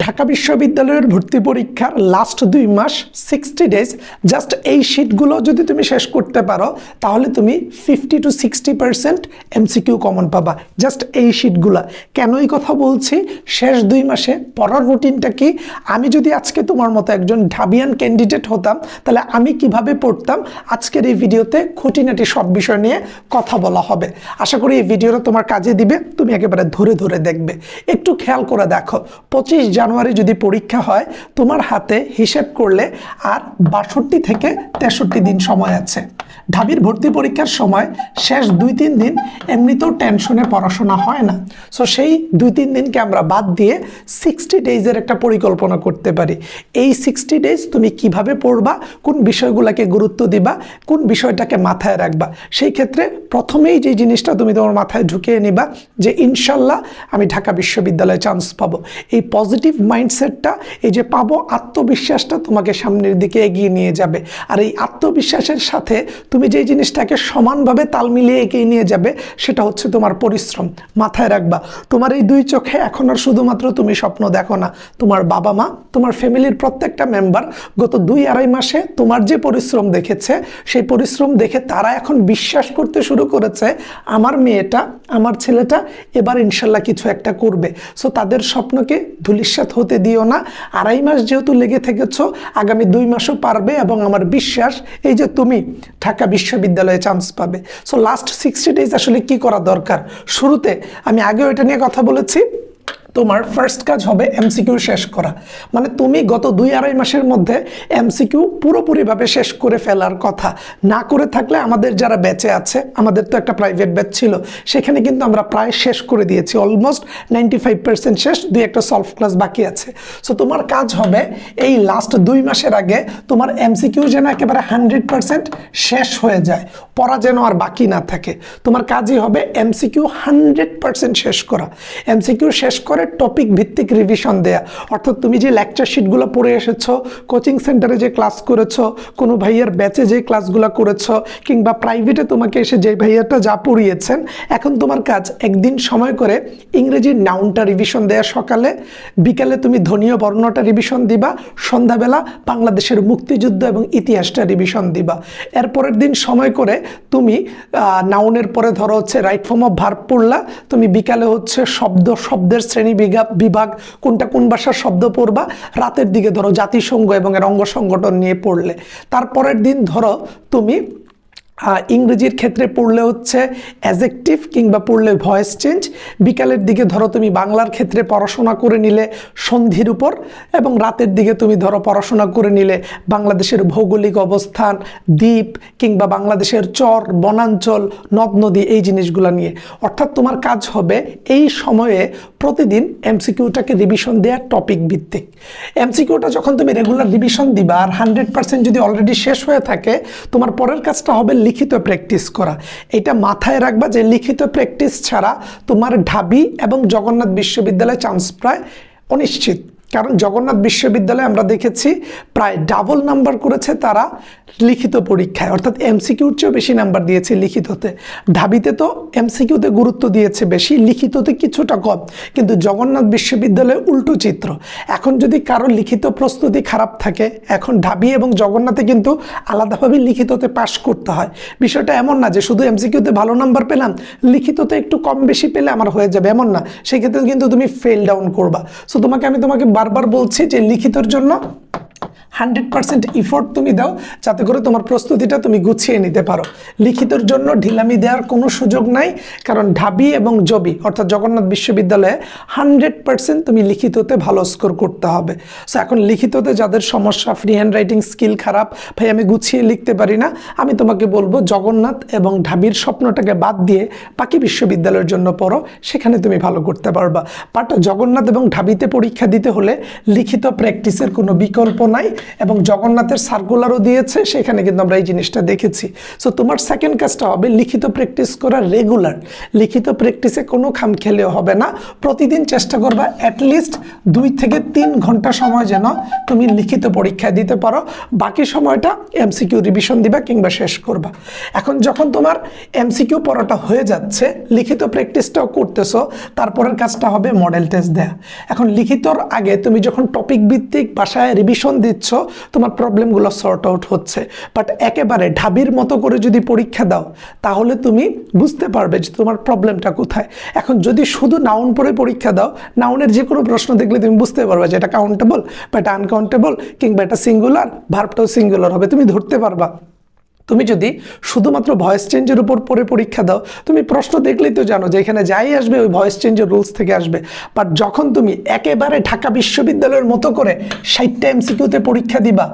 ঢাকা বিশ্ববিদ্যালয়ের ভর্তি পরীক্ষার লাস্ট দুই মাস সিক্সটি ডেজ জাস্ট এই শিটগুলো যদি তুমি শেষ করতে পারো, তাহলে তুমি fifty to sixty percent MCQ common পাবা। জাস্ট এই শিটগুলা কেন এই কথা বলছি? শেষ দুই মাসে পড়ার রুটিনটা কি? আমি যদি আজকে তোমার মতো একজন ঢাবিয়ান ক্যান্ডিডেট হতাম, তাহলে আমি কীভাবে পড়তাম? আজকের এই ভিডিওতে খুঁটিনাটি সব বিষয় নিয়ে কথা বলা হবে। আশা করি এই ভিডিওটা তোমার কাজে দিবে, তুমি একেবারে ধরে ধরে দেখবে। একটু খেয়াল করে দেখো, পঁচিশ জানুয়ারি যদি পরীক্ষা হয়, তোমার হাতে হিসেব করলে আর বাষট্টি থেকে তেষট্টি দিন সময় আছে। ঢাবির ভর্তি পরীক্ষার সময় শেষ দুই তিন দিন এমনিতেও টেনশনে পড়াশোনা হয় না। সো সেই দুই তিন দিনকে আমরা বাদ দিয়ে সিক্সটি ডেইজের একটা পরিকল্পনা করতে পারি। এই সিক্সটি ডেজ তুমি কীভাবে পড়বা, কোন বিষয়গুলোকে গুরুত্ব দিবা, কোন বিষয়টাকে মাথায় রাখবা, সেই ক্ষেত্রে প্রথমেই যে জিনিসটা তুমি তোমার মাথায় ঢুকিয়ে নিবা যে ইনশাল্লাহ আমি ঢাকা বিশ্ববিদ্যালয়ে চান্স পাবো। এই পজিটিভ মাইন্ডসেটটা এই যে পাবো আত্মবিশ্বাসটা তোমাকে সামনের দিকে এগিয়ে নিয়ে যাবে। আর এই আত্মবিশ্বাসের সাথে তুমি যেই জিনিসটাকে সমানভাবে তাল মিলিয়ে এগিয়ে নিয়ে যাবে, সেটা হচ্ছে তোমার পরিশ্রম। মাথায় রাখবা, তোমার এই দুই চোখে এখন আর শুধুমাত্র তুমি স্বপ্ন দেখো না। তোমার বাবা মা, তোমার ফ্যামিলির প্রত্যেকটা মেম্বার গত দুই আড়াই মাসে তোমার যে পরিশ্রম দেখেছে, সেই পরিশ্রম দেখে তারা এখন বিশ্বাস করতে শুরু করেছে, আমার মেয়েটা, আমার ছেলেটা এবার ইনশাল্লাহ কিছু একটা করবে। সো তাদের স্বপ্নকে ধুলিস্বাত হতে দিও না। আড়াই মাস যেহেতু লেগে থেকেছ, আগামী দুই মাসও পারবে এবং আমার বিশ্বাস, এই যে তুমি ঢাকা বিশ্ববিদ্যালয়ে চান্স পাবে। সো লাস্ট সিক্সটি ডেজ আসলে কি করা দরকার? শুরুতে আমি আগেও এটা নিয়ে কথা বলেছি। তোমার ফার্স্ট কাজ হবে এমসিকিউ শেষ করা। মানে তুমি গত দুই আড়াই মাসের মধ্যে এমসিকিউ পুরোপুরিভাবে শেষ করে ফেলার কথা। না করে থাকলে আমাদের যারা ব্যাচে আছে, আমাদের তো একটা প্রাইভেট ব্যাচ ছিল, সেখানে কিন্তু আমরা প্রায় শেষ করে দিয়েছি। অলমোস্ট নাইনটি ফাইভ পার্সেন্ট শেষ, দুই একটা সলভ ক্লাস বাকি আছে। সো তোমার কাজ হবে এই লাস্ট দুই মাসের আগে তোমার এমসিকিউ যেন একেবারে হান্ড্রেড পার্সেন্ট শেষ হয়ে যায়, পড়া যেন আর বাকি না থাকে। তোমার কাজই হবে এমসিকিউ হান্ড্রেড পার্সেন্ট শেষ করা। এমসিকিউ শেষ করে টপিক ভিত্তিক রিভিশন দেয়া। অর্থাৎ তুমি যে লেকচার শিটগুলো পড়ে এসেছ কোচিং সেন্টারে যে ক্লাস করেছ, কোনো ভাইয়ার ব্যাচে যে ক্লাসগুলো করেছ, কিংবা প্রাইভেটে তোমাকে এসে যে ভাইয়াটা যা পড়িয়েছেন, এখন তোমার কাজ একদিন সময় করে ইংরেজির নাউনটা রিভিশন দেয়া সকালে, বিকালে তুমি ধনীয় বর্ণটা রিভিশন দিবা, সন্ধ্যাবেলা বাংলাদেশের মুক্তিযুদ্ধ এবং ইতিহাসটা রিভিশন দিবা। এরপরের দিন সময় করে তুমি নাউনের পরে ধরো হচ্ছে রাইট ফর্ম অফ ভার্ব পড়লা, তুমি বিকালে হচ্ছে শব্দ, শব্দের শ্রেণি বিভাগ বিভাগ কোনটা কোন ভাষার শব্দ পড়বা? রাতের দিকে ধরো জাতিসংঘ এবং এর অঙ্গ সংগঠন নিয়ে পড়লে। তারপরের দিন ধরো তুমি ইংরেজির ক্ষেত্রে পড়লে হচ্ছে অ্যাজেকটিভ কিংবা পড়লে ভয়েস চেঞ্জ বিকালের দিকে ধরো তুমি বাংলার ক্ষেত্রে পড়াশোনা করে নিলে সন্ধির উপর এবং রাতের দিকে তুমি ধরো পড়াশোনা করে নিলে বাংলাদেশের ভৌগোলিক অবস্থান, দ্বীপ কিংবা বাংলাদেশের চর, বনাঞ্চল, নদ, নদী এই জিনিসগুলো নিয়ে। অর্থাৎ তোমার কাজ হবে এই সময়ে প্রতিদিন এমসিকিউটাকে রিভিশন দেওয়ার টপিক ভিত্তিক। এমসিকিউটা যখন তুমি রেগুলার রিভিশন দিবা আর হান্ড্রেড পার্সেন্ট যদি অলরেডি শেষ হয়ে থাকে, তোমার পরের কাজটা হবে লিখিত প্র্যাকটিস করা। এটা মাথায় রাখবা যে লিখিত প্র্যাকটিস ছাড়া তোমার ঢাবি এবং জগন্নাথ বিশ্ববিদ্যালয়ে চান্স প্রায় অনিশ্চিত। কারণ জগন্নাথ বিশ্ববিদ্যালয়ে আমরা দেখেছি প্রায় ডাবল নাম্বার করেছে তারা লিখিত পরীক্ষায়। অর্থাৎ এমসিকিউর চেয়েও বেশি নাম্বার দিয়েছে লিখিততে। ঢাবিতে তো এমসিকিউতে গুরুত্ব দিয়েছে বেশি, লিখিততে কিছুটা কম। কিন্তু জগন্নাথ বিশ্ববিদ্যালয়ে উল্টো চিত্র। এখন যদি কারও লিখিত প্রস্তুতি খারাপ থাকে, এখন ঢাবি এবং জগন্নাথে কিন্তু আলাদাভাবে লিখিততে পাশ করতে হয়। বিষয়টা এমন না যে শুধু এমসিকিউতে ভালো নাম্বার পেলাম, লিখিততে একটু কম বেশি পেলে আমার হয়ে যাবে। এমন না। সেক্ষেত্রে কিন্তু তুমি ফেল ডাউন করবা। সো তোমাকে আমি তোমাকে বারবার বলছি যে লিখিতর জন্য হান্ড্রেড পার্সেন্ট ইফোর্ট তুমি দাও, যাতে করে তোমার প্রস্তুতিটা তুমি গুছিয়ে নিতে পারো। লিখিতর জন্য ঢিলামি দেওয়ার কোনো সুযোগ নাই, কারণ ঢাবি এবং জবি, অর্থাৎ জগন্নাথ বিশ্ববিদ্যালয়ে হান্ড্রেড পার্সেন্ট তুমি লিখিততে ভালো স্কোর করতে হবে। সো এখন লিখিততে যাদের সমস্যা ফ্রি হ্যান্ড রাইটিং স্কিল খারাপ, ভাই, আমি গুছিয়ে লিখতে পারি না, আমি তোমাকে বলব জগন্নাথ এবং ঢাবির স্বপ্নটাকে বাদ দিয়ে বাকি বিশ্ববিদ্যালয়ের জন্য পড়ো, সেখানে তুমি ভালো করতে পারবা। বাট জগন্নাথ এবং ঢাবিতে পরীক্ষা দিতে হলে লিখিত প্র্যাকটিসের কোনো বিকল্প নাই এবং জগন্নাথের সার্কুলারও দিয়েছে, সেখানে কিন্তু আমরা এই জিনিসটা দেখেছি। সো তোমার সেকেন্ড কাজটা হবে লিখিত প্র্যাকটিস করা রেগুলার লিখিত প্র্যাকটিসে কোনো খাম খেলেও হবে না। প্রতিদিন চেষ্টা করবা অ্যাটলিস্ট দুই থেকে তিন ঘণ্টা সময় যেন তুমি লিখিত পরীক্ষায় দিতে পারো। বাকি সময়টা এমসিকিউ রিভিশন দিবা কিংবা শেষ করবা। এখন যখন তোমার এমসিকিউ পড়াটা হয়ে যাচ্ছে, লিখিত প্র্যাকটিসটাও করতেছো, তারপরের কাজটা হবে মডেল টেস্ট দেয়া। এখন লিখিতর আগে তুমি যখন টপিক ভিত্তিক বাসায় রিভিশন দিচ্ছ তোমার প্রবলেমগুলো সর্ট আউট হচ্ছে। বাট একেবারে ঢাবির মতো করে যদি পরীক্ষা দাও, তাহলে তুমি বুঝতে পারবে যে তোমার প্রবলেমটা কোথায়। এখন যদি শুধু নাউন পড়ে পরীক্ষা দাও নাউনের যে কোনো প্রশ্ন দেখলে তুমি বুঝতে পারবে যে এটা কাউন্টেবল বা এটা আনকাউন্টেবল কিংবা এটা সিঙ্গুলার ভার্বটাও সিঙ্গুলার হবে, তুমি ধরতে পারবা। তুমি যদি শুধুমাত্র ভয়েস চেঞ্জের উপর পরে, পরীক্ষা দাও, তুমি প্রশ্ন দেখলেই তো জানো যে এখানে যাই আসবে ওই ভয়েস চেঞ্জের রুলস থেকে আসবে। বাট যখন তুমি একেবারে ঢাকা বিশ্ববিদ্যালয়ের মতো করে ষাটটা এমসিকিউতে পরীক্ষা দিবা,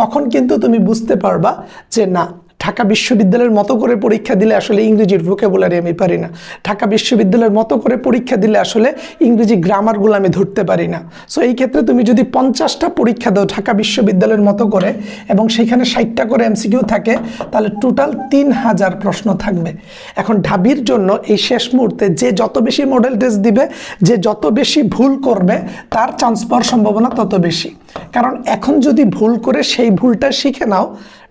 তখন কিন্তু তুমি বুঝতে পারবা যে না ঢাকা বিশ্ববিদ্যালয়ের মতো করে পরীক্ষা দিলে আসলে ইংরেজির ভোকাবুলারি আমি পারি না। ঢাকা বিশ্ববিদ্যালয়ের মতো করে পরীক্ষা দিলে আসলে ইংরেজি গ্রামারগুলো আমি ধরতে পারি না। সো এই ক্ষেত্রে তুমি যদি পঞ্চাশটা পরীক্ষা দাও ঢাকা বিশ্ববিদ্যালয়ের মতো করে এবং সেখানে ষাটটা করে এমসিকিউ থাকে, তাহলে টোটাল তিন হাজার প্রশ্ন থাকবে। এখন ঢাবির জন্য এই শেষ মুহূর্তে যে যত বেশি মডেল টেস্ট দিবে, যে যত বেশি ভুল করবে, তার চান্স পাওয়ার সম্ভাবনা তত বেশি। কারণ এখন যদি ভুল করে সেই ভুলটা শিখে নাও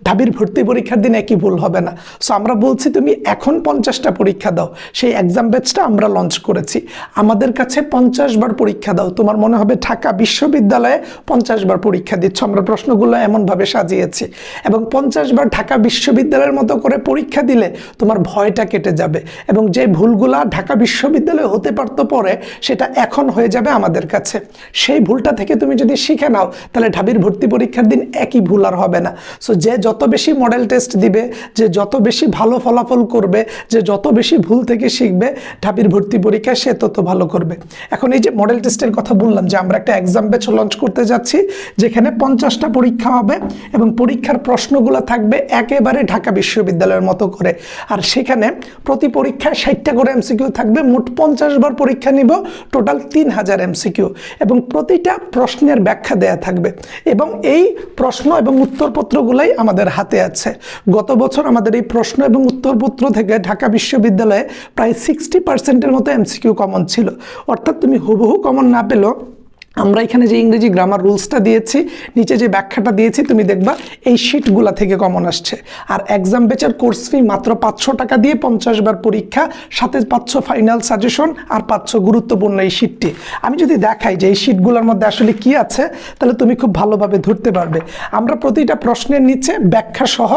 ঢাবির ভর্তি পরীক্ষার দিন একই ভুল হবে না। সো আমরা বলছি, তুমি এখন পঞ্চাশটা পরীক্ষা দাও। সেই এক্সাম ব্যাচটা আমরা লঞ্চ করেছি। আমাদের কাছে পঞ্চাশ বার পরীক্ষা দাও। তোমার মনে হবে ঢাকা বিশ্ববিদ্যালয়ে পঞ্চাশ বার পরীক্ষা দিচ্ছ। আমরা প্রশ্নগুলো এমনভাবে সাজিয়েছি। এবং পঞ্চাশ বার ঢাকা বিশ্ববিদ্যালয়ের মতো করে পরীক্ষা দিলে তোমার ভয়টা কেটে যাবে। এবং যে ভুলগুলা ঢাকা বিশ্ববিদ্যালয়ে হতে পারতো পরে, সেটা এখন হয়ে যাবে আমাদের কাছে। সেই ভুলটা থেকে তুমি যদি শিখে নাও, তাহলে ঢাবির ভর্তি পরীক্ষার দিন একই ভুল আর হবে না। সো যে যত বেশি মডেল টেস্ট দিবে, যে যত বেশি ভালো ফলাফল করবে, যে যত বেশি ভুল থেকে শিখবে, ঢাবির ভর্তি পরীক্ষায় সে তত ভালো করবে। এখন এই যে মডেল টেস্টের কথা বললাম, যে আমরা একটা এক্সাম ব্যাচ লঞ্চ করতে যাচ্ছি, যেখানে পঞ্চাশটা পরীক্ষা হবে এবং পরীক্ষার প্রশ্নগুলো থাকবে একেবারে ঢাকা বিশ্ববিদ্যালয়ের মতো করে। আর সেখানে প্রতি পরীক্ষায় ষাটটা করে এমসিকিউ থাকবে, মোট পঞ্চাশ বার পরীক্ষা নিব টোটাল তিন হাজার এমসিকিউ এবং প্রতিটা প্রশ্নের ব্যাখ্যা দেয়া থাকবে। এবং এই প্রশ্ন এবং উত্তরপত্রগুলাই আমাদের হাতে আছে। গত বছর আমাদের এই প্রশ্ন এবং উত্তরপত্র থেকে ঢাকা বিশ্ববিদ্যালয়ে প্রায় সিক্সটি পার্সেন্টের মতো এমসিকিউ কমন ছিল। অর্থাৎ তুমি হুবহু কমন না পেলেও আমরা এখানে যে ইংরেজি গ্রামার রুলসটা দিয়েছি, নিচে যে ব্যাখ্যাটা দিয়েছি, তুমি দেখবা এই শিটগুলা থেকে কমন আসছে। আর এক্সাম বেচার কোর্স ফি মাত্র পাঁচশো টাকা দিয়ে পঞ্চাশ বার পরীক্ষা, সাথে পাঁচশো ফাইনাল সাজেশন আর পাঁচশো গুরুত্বপূর্ণ এই শিটটি আমি যদি দেখাই যে এই শিটগুলোর মধ্যে আসলে কি আছে, তাহলে তুমি খুব ভালোভাবে ধরতে পারবে। আমরা প্রতিটা প্রশ্নের নিচে ব্যাখ্যা সহ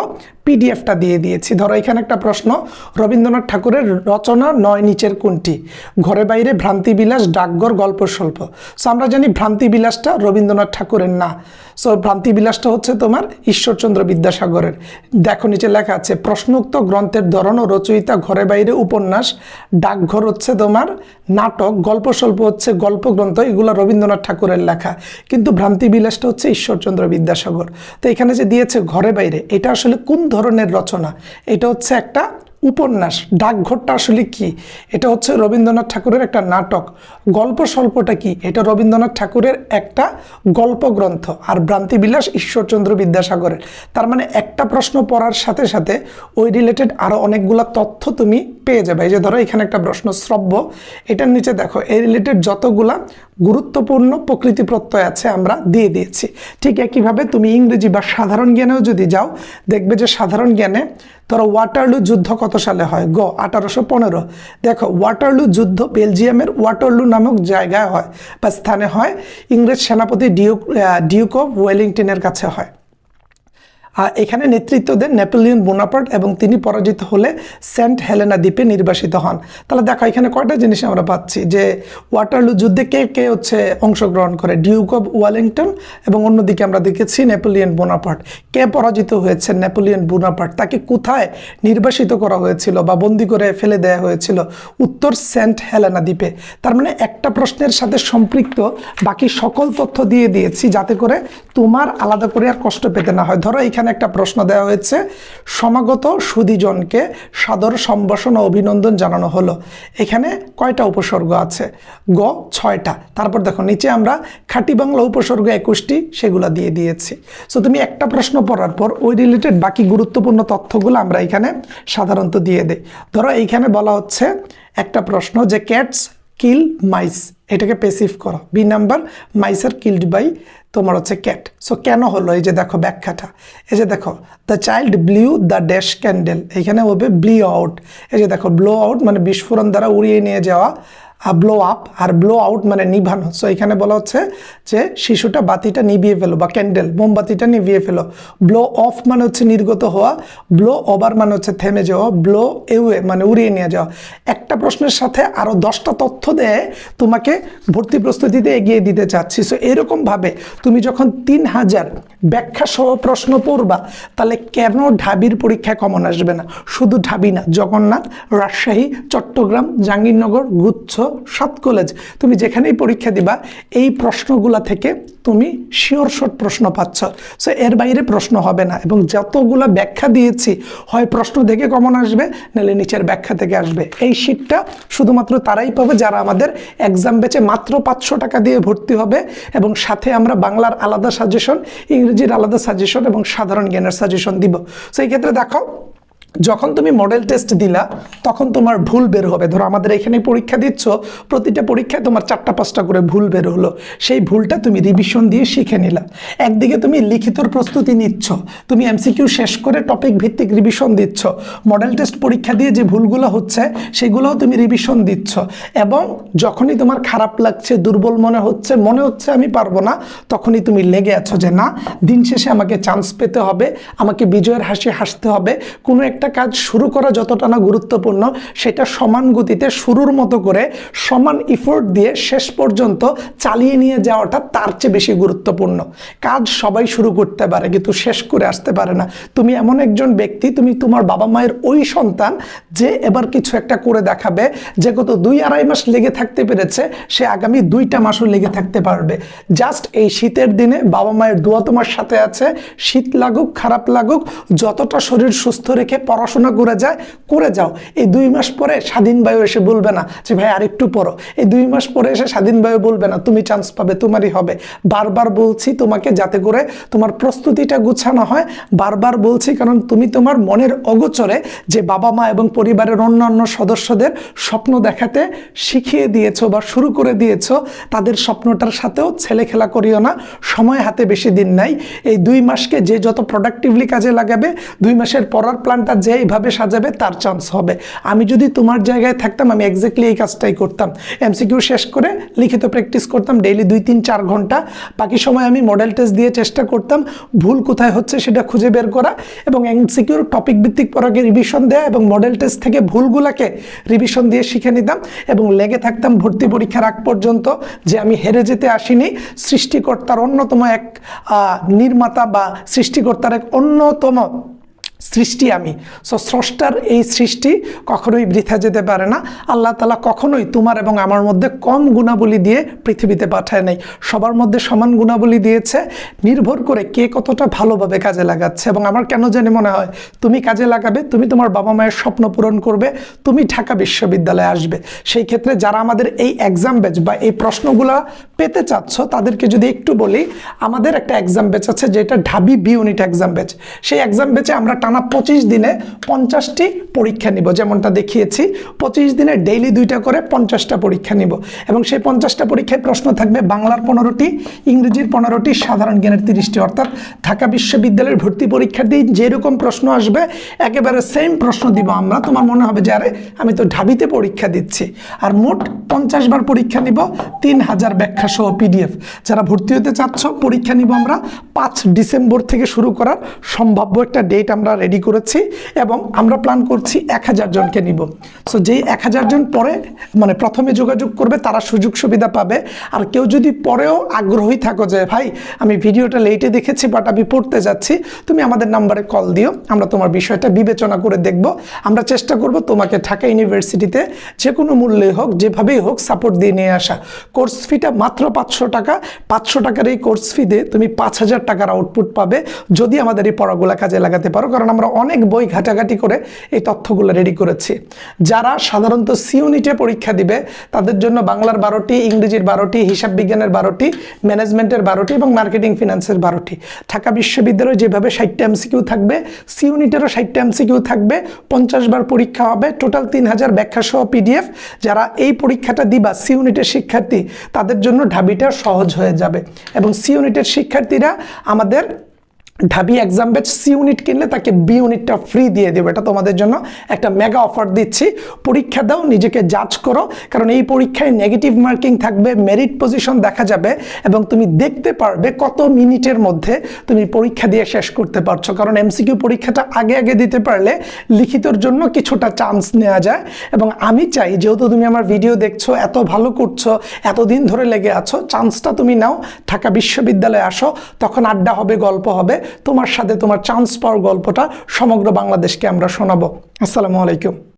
পিডিএফটা দিয়ে দিয়েছি। ধরো এখানে একটা প্রশ্ন, রবীন্দ্রনাথ ঠাকুরের রচনা নয় নিচের কোনটি? ঘরে বাইরে ভ্রান্তি বিলাস ডাকঘর, গল্প, স্বল্প। সো আমরা জানি ভ্রান্তি বিলাসটা রবীন্দ্রনাথ ঠাকুরের না। সো ভ্রান্তি বিলাসটা হচ্ছে তোমার ঈশ্বরচন্দ্র বিদ্যাসাগরের। দেখো, নিচে লেখা আছে, প্রশ্নোক্ত গ্রন্থের ধরন ও রচয়িতা ঘরে বাইরে উপন্যাস, ডাকঘর হচ্ছে তোমার নাটক গল্প স্বল্প হচ্ছে গল্প গ্রন্থ এগুলো রবীন্দ্রনাথ ঠাকুরের লেখা। কিন্তু ভ্রান্তি বিলাসটা হচ্ছে ঈশ্বরচন্দ্র বিদ্যাসাগর। তো এখানে যে দিয়েছে ঘরে বাইরে, এটা আসলে কোন ধরনের রচনা? এটা হচ্ছে একটা উপন্যাস, ডাকঘরটা আসলে কি? এটা হচ্ছে রবীন্দ্রনাথ ঠাকুরের একটা নাটক। গল্প স্বল্পটা কি? এটা রবীন্দ্রনাথ ঠাকুরের একটা গল্প গ্রন্থ আর ভ্রান্তিবিলাস ঈশ্বরচন্দ্র বিদ্যাসাগরের। তার মানে একটা প্রশ্ন পড়ার সাথে সাথে ওই রিলেটেড আরও অনেকগুলো তথ্য তুমি পেয়ে যাবে। এই যে ধরো এখানে একটা প্রশ্ন, শ্রব্য। এটার নিচে দেখো, এই রিলেটেড যতগুলা গুরুত্বপূর্ণ প্রকৃতি প্রত্যয় আছে আমরা দিয়ে দিয়েছি। ঠিক একইভাবে তুমি ইংরেজি বা সাধারণ জ্ঞানেও যদি যাও, দেখবে যে সাধারণ জ্ঞানে ধরো ওয়াটারলু যুদ্ধ কত সালে হয়? গ, আঠারোশো পনেরো। দেখো, ওয়াটারলু যুদ্ধ বেলজিয়ামের ওয়াটারলু নামক জায়গায় হয় বা স্থানে হয়। ইংরেজ সেনাপতি ডিউক ডিউক অফ ওয়েলিংটনের কাছে হয়। এখানে নেতৃত্ব দেন নেপোলিয়ন বোনাপার্ট এবং তিনি পরাজিত হলে সেন্ট হেলেনা দ্বীপে নির্বাসিত হন। তাহলে দেখো, এখানে কয়টা জিনিস আমরা পাচ্ছি? যে ওয়াটারলু যুদ্ধে কে কে হচ্ছে অংশগ্রহণ করে? ডিউক অফ ওয়েলিংটন এবং অন্যদিকে আমরা দেখেছি নেপোলিয়ন বোনাপার্ট। কে পরাজিত হয়েছে নেপোলিয়ন বোনাপার্ট? তাকে কোথায় নির্বাসিত করা হয়েছিল বা বন্দি করে ফেলে দেওয়া হয়েছিল? উত্তর সেন্ট হেলেনা দ্বীপে। তার মানে একটা প্রশ্নের সাথে সম্পৃক্ত বাকি সকল তথ্য দিয়ে দিয়েছি যাতে করে তোমার আলাদা করে আর কষ্ট পেতে না হয়। ধরো, এখানে এখানে একটা প্রশ্ন দেওয়া হয়েছে, সমাগত সুদীজনকে সাদর সম্ভাষণ ও অভিনন্দন জানানো হলো। এখানে কয়টা উপসর্গ আছে? গ, ছয়টা। তারপর দেখো, নিচে আমরা খাঁটি বাংলা উপসর্গ একুশটি, সেগুলো দিয়ে দিয়েছি। সো তুমি একটা প্রশ্ন পড়ার পর ওই রিলেটেড বাকি গুরুত্বপূর্ণ তথ্যগুলো আমরা এখানে সাধারণত দিয়ে দিই। ধরো, এইখানে বলা হচ্ছে একটা প্রশ্ন যে ক্যাটস কিল মাইস এটাকে পেসিভ করো। B number mice are killed by তোমার হচ্ছে ক্যাট সো কেন হলো? এই যে দেখো ব্যাখ্যাটা। এই যে দেখো the child blew the dash candle এখানে হবে ব্লি আউট এই যে দেখো ব্লো আউট মানে বিস্ফোরণ দ্বারা উড়িয়ে নিয়ে যাওয়া ব্লো আপ আর ব্লো আউট মানে নিভানো। সো এখানে বলা হচ্ছে যে শিশুটা বাতিটা নিভিয়ে ফেলো বা ক্যান্ডেল মোমবাতিটা নিভিয়ে ফেলো। ব্লো অফ মানে হচ্ছে নির্গত হওয়া ব্লো ওভার মানে হচ্ছে থেমে যাওয়া ব্লো এওয়ে মানে উড়িয়ে নিয়ে যাওয়া। একটা প্রশ্নের সাথে আরও দশটা তথ্য দেয়, তোমাকে ভর্তি প্রস্তুতিতে এগিয়ে দিতে চাচ্ছি। সো এরকমভাবে তুমি যখন তিন হাজার ব্যাখ্যা সহ প্রশ্ন পড়বা, তাহলে কেন ঢাবির পরীক্ষায় কমন আসবে না? শুধু ঢাবি না, জগন্নাথ, রাজশাহী, চট্টগ্রাম, জাহাঙ্গীরনগর, গুচ্ছ সাত কলেজ তুমি যেখানেই পরীক্ষা দিবা, এই প্রশ্নগুলা থেকে তুমি শিওর শর্ট প্রশ্ন পাচ্ছ। সো এর বাইরে প্রশ্ন হবে না। এবং যতগুলো ব্যাখ্যা দিয়েছি, হয় প্রশ্ন থেকে কমন আসবে, নাহলে নিচের ব্যাখ্যা থেকে আসবে। এই শীটটা শুধুমাত্র তারাই পাবে যারা আমাদের এক্সাম বেচে মাত্র পাঁচশো টাকা দিয়ে ভর্তি হবে এবং সাথে আমরা বাংলার আলাদা সাজেশন ইংরেজির আলাদা সাজেশন এবং সাধারণ জ্ঞানের সাজেশন দিব। সেই ক্ষেত্রে দেখো যখন তুমি মডেল টেস্ট দিলা, তখন তোমার ভুল বের হবে। ধরো আমাদের এখানে পরীক্ষা দিচ্ছ, প্রতিটা পরীক্ষায় তোমার চারটা পাঁচটা করে ভুল বের হলো। সেই ভুলটা তুমি রিভিশন দিয়ে শিখে নিলা। একদিকে তুমি লিখিতর প্রস্তুতি নিচ্ছ, তুমি এমসিকিউ শেষ করে টপিক ভিত্তিক রিভিশন দিচ্ছ। মডেল টেস্ট পরীক্ষা দিয়ে যে ভুলগুলো হচ্ছে, সেগুলোও তুমি রিভিশন দিচ্ছ। এবং যখনই তোমার খারাপ লাগছে, দুর্বল মনে হচ্ছে মনে হচ্ছে আমি পারব না, তখনই তুমি লেগে আছো যে না, দিন শেষে আমাকে চান্স পেতে হবে, আমাকে বিজয়ের হাসি হাসতে হবে। কোনো একটা কাজ শুরু করা যতটা না গুরুত্বপূর্ণ, সেটা সমান গতিতে শুরুর মতো করে সমান ইফোর্ট দিয়ে শেষ পর্যন্ত চালিয়ে নিয়ে যাওয়াটা তার চেয়ে বেশি গুরুত্বপূর্ণ। কাজ সবাই শুরু করতে পারে, কিন্তু শেষ করে আসতে পারে না। তুমি এমন একজন ব্যক্তি, তুমি তোমার বাবা মায়ের ওই সন্তান যে এবার কিছু একটা করে দেখাবে, যে গত দুই আড়াই মাস লেগে থাকতে পেরেছে, সে আগামী দুইটা মাসও লেগে থাকতে পারবে। জাস্ট এই শীতের দিনে বাবা মায়ের দোয়া তোমার সাথে আছে। শীত লাগুক, খারাপ লাগুক, যতটা শরীর সুস্থ রেখে পড়াশোনা করে যায়, করে যাও। এই দুই মাস পরে স্বাধীন বায়ু এসে বলবে না যে, ভাই, আরেকটু পড়ো। এই দুই মাস পরে এসে স্বাধীন বায়ু বলবে না, তুমি চান্স পাবে, তোমারই হবে। বারবার বলছি তোমাকে যাতে করে তোমার প্রস্তুতিটা গুছানো হয়, বারবার বলছি কারণ তুমি তোমার মনের অগোচরে যে বাবা মা এবং পরিবারের অন্যান্য সদস্যদের স্বপ্ন দেখাতে শিখিয়ে দিয়েছ বা শুরু করে দিয়েছ, তাদের স্বপ্নটার সাথেও ছেলে খেলা করিও না, সময় হাতে বেশি দিন নাই। এই দুই মাসকে যে যত প্রোডাক্টিভলি কাজে লাগাবে, দুই মাসের পড়ার প্ল্যানটা যে এইভাবে সাজাবে, তার চান্স হবে। আমি যদি তোমার জায়গায় থাকতাম, আমি এক্স্যাক্টলি এই কাজটাই করতাম। এমসিকিউ শেষ করে লিখিত প্র্যাকটিস করতাম ডেইলি দুই তিন চার ঘণ্টা। বাকি সময় আমি মডেল টেস্ট দিয়ে চেষ্টা করতাম, ভুল কোথায় হচ্ছে সেটা খুঁজে বের করা এবং এমসিকিউর টপিক ভিত্তিক পড়াকে রিভিশন দেওয়া এবং মডেল টেস্ট থেকে ভুলগুলোকে রিভিশন দিয়ে শিখে নিতাম এবং লেগে থাকতাম ভর্তি পরীক্ষার আগ পর্যন্ত যে আমি হেরে যেতে আসিনি। সৃষ্টিকর্তার অন্যতম এক নির্মাতা বা সৃষ্টিকর্তার এক অন্যতম সৃষ্টি আমি। সো স্রষ্টার এই সৃষ্টি কখনোই বৃথা যেতে পারে না। আল্লাহ তালা কখনোই তোমার এবং আমার মধ্যে কম গুণাবলী দিয়ে পৃথিবীতে পাঠায় নাই। সবার মধ্যে সমান গুণাবলী দিয়েছে। নির্ভর করে কে কতটা ভালোভাবে কাজে লাগাচ্ছে। এবং আমার কেন জানি মনে হয়, তুমি কাজে লাগাবে, তুমি তোমার বাবা মায়ের স্বপ্ন পূরণ করবে, তুমি ঢাকা বিশ্ববিদ্যালয়ে আসবে। সেই ক্ষেত্রে যারা আমাদের এই এক্সাম ব্যাচ বা এই প্রশ্নগুলো পেতে চাচ্ছ, তাদেরকে যদি একটু বলি, আমাদের একটা এক্সাম ব্যাচ আছে যেটা ঢাবি বি ইউনিট এক্সাম ব্যাচ সেই এক্সাম ব্যাচে আমরা টানা পঁচিশ দিনে পঞ্চাশটি পরীক্ষা নিব, যেমনটা দেখিয়েছি। পঁচিশ দিনে ডেইলি দুইটা করে পঞ্চাশটা পরীক্ষা নিব এবং সেই পঞ্চাশটা পরীক্ষায় প্রশ্ন থাকবে বাংলার পনেরোটি, ইংরেজির পনেরোটি, সাধারণ জ্ঞানের তিরিশটি। অর্থাৎ ঢাকা বিশ্ববিদ্যালয়ের ভর্তি পরীক্ষার দিন যেরকম প্রশ্ন আসবে, একেবারে সেম প্রশ্ন দিব আমরা। তোমার মনে হবে যে, আরে, আমি তো ঢাবিতে পরীক্ষা দিচ্ছি। আর মোট পঞ্চাশ বার পরীক্ষা নিব, তিন হাজার ব্যাখ্যা সহ পিডিএফ যারা ভর্তি হতে চাচ্ছ, পরীক্ষা নিব আমরা পাঁচ ডিসেম্বর থেকে শুরু করার সম্ভাব্য একটা ডেট আমরা রেডি করেছি এবং আমরা প্ল্যান করছি এক হাজার জনকে নিব। সো যেই এক হাজার জন পরে মানে প্রথমে যোগাযোগ করবে, তারা সুযোগ সুবিধা পাবে। আর কেউ যদি পরেও আগ্রহী থাকো যে, ভাই, আমি ভিডিওটা লেটে দেখেছি বাট আমি পড়তে যাচ্ছি, তুমি আমাদের নাম্বারে কল দিও। আমরা তোমার বিষয়টা বিবেচনা করে দেখব। আমরা চেষ্টা করব তোমাকে ঢাকা ইউনিভার্সিটিতে যে কোনো মূল্যে হোক, যেভাবেই হোক সাপোর্ট দিয়ে নিয়ে আসা। কোর্স ফিটা মাত্র পাঁচশো টাকা। পাঁচশো টাকার এই কোর্স ফি দিয়ে তুমি পাঁচ হাজার টাকার আউটপুট পাবে। যদি আমাদের এই পড়াগুলো কাজে লাগাতে পারো, কারণ আমরা অনেক বই ঘাটাঘাটি করে এই তথ্যগুলো রেডি করেছি। যারা সাধারণত সি ইউনিটে পরীক্ষা দিবে, তাদের জন্য বাংলার বারোটি, ইংরেজির বারোটি, হিসাব বিজ্ঞানের বারোটি ম্যানেজমেন্টের বারোটি এবং মার্কেটিং ফিনান্সের বারোটি। ঢাকা বিশ্ববিদ্যালয়ে যেভাবে ষাটটা এমসিকিউ থাকবে সিউনিটেরও ষাটটা এমসিকিউ থাকবে, পঞ্চাশ বার পরীক্ষা হবে টোটাল তিন হাজার ব্যাখ্যা সহ পিডিএফ যারা এই পরীক্ষাটা দিবা সি ইউনিটের শিক্ষার্থী, তাদের জন্য ঢাবিটা সহজ হয়ে যাবে। এবং সি ইউনিটের শিক্ষার্থীরা আমাদের ঢাবি এক্সাম ব্যাচ সি ইউনিট কিনলে তাকে বি ইউনিটটা ফ্রি দিয়ে দেবে। এটা তোমাদের জন্য একটা মেগা অফার দিচ্ছি। পরীক্ষা দাও, নিজেকে জাজ করো। কারণ এই পরীক্ষায় নেগেটিভ মার্কিং থাকবে মেরিট পজিশন দেখা যাবে এবং তুমি দেখতে পারবে কত মিনিটের মধ্যে তুমি পরীক্ষা দিয়ে শেষ করতে পারছ। কারণ এমসিকিউ পরীক্ষাটা আগে আগে দিতে পারলে লিখিতর জন্য কিছুটা চান্স নেওয়া যায়। এবং আমি চাই, যেহেতু তুমি আমার ভিডিও দেখছ, এত ভালো করছ, এতদিন ধরে লেগে আছো চান্সটা তুমি নাও। ঢাকা বিশ্ববিদ্যালয়ে আসো, তখন আড্ডা হবে, গল্প হবে। তোমার সাথে তোমার চান্স পাওয়ার গল্পটা সমগ্র বাংলাদেশকে আমরা শোনাবো। আসসালামু আলাইকুম।